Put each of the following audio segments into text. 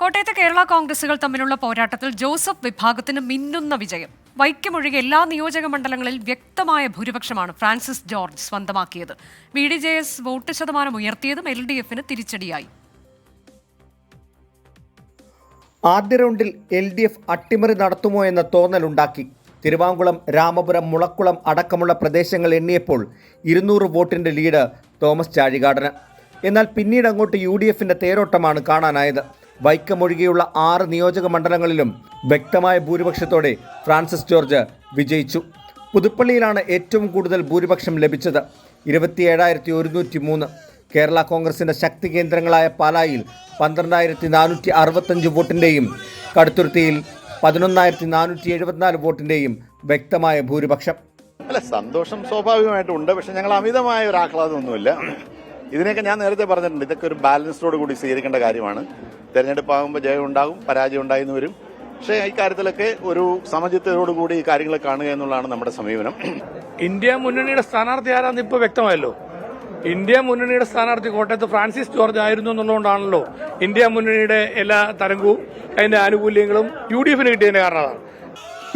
കോട്ടയത്തെ കേരള കോൺഗ്രസുകൾ തമ്മിലുള്ള പോരാട്ടത്തിൽ ജോസഫ് വിഭാഗത്തിന് മിന്നുന്ന വിജയം. വൈക്കമൊഴികെ എല്ലാ നിയോജക മണ്ഡലങ്ങളിൽ വ്യക്തമായ ഭൂരിപക്ഷമാണ് ഫ്രാൻസിസ് ജോർജ് സ്വന്തമാക്കിയത്. B D J S vote ശതമാനം ഉയർത്തിയതും എൽ ഡി എഫിന് തിരിച്ചടിയായി. ആദ്യ റൗണ്ടിൽ എൽ ഡി എഫ് അട്ടിമറി നടത്തുമോ എന്ന തോന്നലുണ്ടാക്കി. തിരുവാങ്കുളം രാമപുരം മുളക്കുളം അടക്കമുള്ള പ്രദേശങ്ങൾ എണ്ണിയപ്പോൾ ഇരുന്നൂറ് വോട്ടിന്റെ ലീഡ് തോമസ് ചാഴികാടന്. എന്നാൽ പിന്നീട് അങ്ങോട്ട് യു ഡി എഫിന്റെ തേരോട്ടമാണ് കാണാനായത്. വൈക്കമൊഴികെയുള്ള ആറ് നിയോജക മണ്ഡലങ്ങളിലും വ്യക്തമായ ഭൂരിപക്ഷത്തോടെ ഫ്രാൻസിസ് ജോർജ് വിജയിച്ചു. പുതുപ്പള്ളിയിലാണ് ഏറ്റവും കൂടുതൽ ഭൂരിപക്ഷം ലഭിച്ചത്. ഇരുപത്തിയേഴായിരത്തി ഒരുന്നൂറ്റി മൂന്ന് കേരള കോൺഗ്രസിന്റെ ശക്തി കേന്ദ്രങ്ങളായ പാലായിൽ പന്ത്രണ്ടായിരത്തി നാനൂറ്റി അറുപത്തഞ്ച് വോട്ടിന്റെയും കടുത്തുരുത്തിയിൽ പതിനൊന്നായിരത്തി നാനൂറ്റി എഴുപത്തിനാല് വോട്ടിന്റെയും വ്യക്തമായ ഭൂരിപക്ഷം. അല്ല സന്തോഷം സ്വാഭാവികമായിട്ടുണ്ട് പക്ഷെ ഞങ്ങൾ അമിതമായ ഒരു ആഹ്ലാദമൊന്നുമില്ല. ഇതിനൊക്കെ ഞാൻ നേരത്തെ പറഞ്ഞിട്ടുണ്ട്. ഇതൊക്കെ ഒരു ബാലൻസോട് കൂടി സ്വീകരിക്കേണ്ട കാര്യമാണ്. തെരഞ്ഞെടുപ്പ് ആകുമ്പോൾ ജയം ഉണ്ടാകും പരാജയം ഉണ്ടായിന്ന് വരും. പക്ഷേ ഇക്കാര്യത്തിലൊക്കെ ഒരു സമചിത്തതയോടുകൂടി ഈ കാര്യങ്ങൾ കാണുക എന്നുള്ളതാണ് നമ്മുടെ സമീപനം. ഇന്ത്യ മുന്നണിയുടെ സ്ഥാനാർത്ഥി ആരാന്ന് ഇപ്പൊ വ്യക്തമായല്ലോ. ഇന്ത്യ മുന്നണിയുടെ സ്ഥാനാർത്ഥി കോട്ടയത്ത് ഫ്രാൻസിസ് ജോർജ് ആയിരുന്നു എന്നുള്ളതുകൊണ്ടാണല്ലോ ഇന്ത്യ മുന്നണിയുടെ എല്ലാ തരംഗവും അതിന്റെ ആനുകൂല്യങ്ങളും യു ഡി എഫിന് കിട്ടിയതിന്റെ കാരണം അതാണ്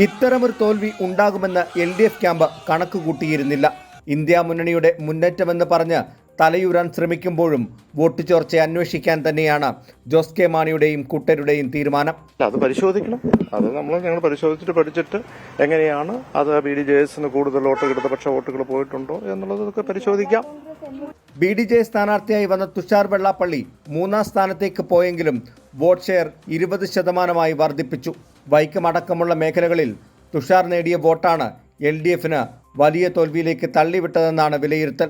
ഇത്തരമൊരു തോൽവി ഉണ്ടാകുമെന്ന് എൽ ഡി എഫ് ക്യാമ്പ് കണക്ക് കൂട്ടിയിരുന്നില്ല. ഇന്ത്യ മുന്നണിയുടെ മുന്നേറ്റമെന്ന് പറഞ്ഞ് തലയൂരാൻ ശ്രമിക്കുമ്പോഴും വോട്ട് ചോർച്ച അന്വേഷിക്കാൻ തന്നെയാണ് ജോസ് കെ മാണിയുടെയും കൂട്ടരുടെയും തീരുമാനം. അത് പരിശോധിക്കണം. അത് നമ്മൾ ഞങ്ങൾ പരിശോധിച്ചിട്ട് പഠിച്ചിട്ട് എങ്ങനെയാണ് അത് ബി ഡി ജെ എസിന് കൂടുതൽ വോട്ട് ഇടതുപക്ഷ വോട്ടുകൾ പോയിട്ടുണ്ടോ എന്നുള്ളതൊക്കെ പരിശോധിക്കാം. ബി ഡി ജെ സ്ഥാനാർത്ഥിയായി വന്ന തുഷാർ വെള്ളാപ്പള്ളി മൂന്നാം സ്ഥാനത്തേക്ക് പോയെങ്കിലും വോട്ട് ഷെയർ ഇരുപത് ശതമാനമായി വർദ്ധിപ്പിച്ചു. വൈക്കം അടക്കമുള്ള മേഖലകളിൽ തുഷാർ നേടിയ വോട്ടാണ് എൽ ഡി എഫിന് വലിയ തോൽവിയിലേക്ക് തള്ളിവിട്ടതെന്നാണ് വിലയിരുത്തൽ.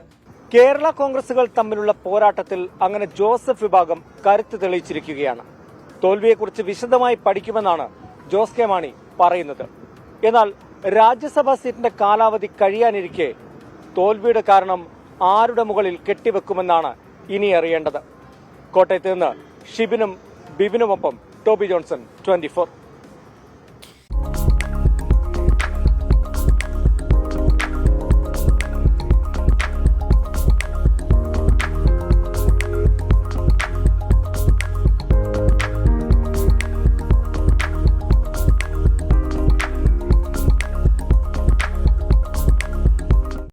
കേരള കോൺഗ്രസുകൾ തമ്മിലുള്ള പോരാട്ടത്തിൽ അങ്ങനെ ജോസഫ് വിഭാഗം കരുത്ത് തെളിയിച്ചിരിക്കുകയാണ്. തോൽവിയെക്കുറിച്ച് വിശദമായി പഠിക്കുമെന്നാണ് ജോസ് കെ മാണി പറയുന്നത്. എന്നാൽ രാജ്യസഭാ സീറ്റിന്റെ കാലാവധി കഴിയാനിരിക്കെ തോൽവിയുടെ കാരണം ആരുടെ മുകളിൽ കെട്ടിവെക്കുമെന്നാണ് ഇനി അറിയേണ്ടത്. കോട്ടയത്ത് നിന്ന് ഷിബിനും ബിബിനുമൊപ്പം ടോബി ജോൺസൺ ട്വന്റി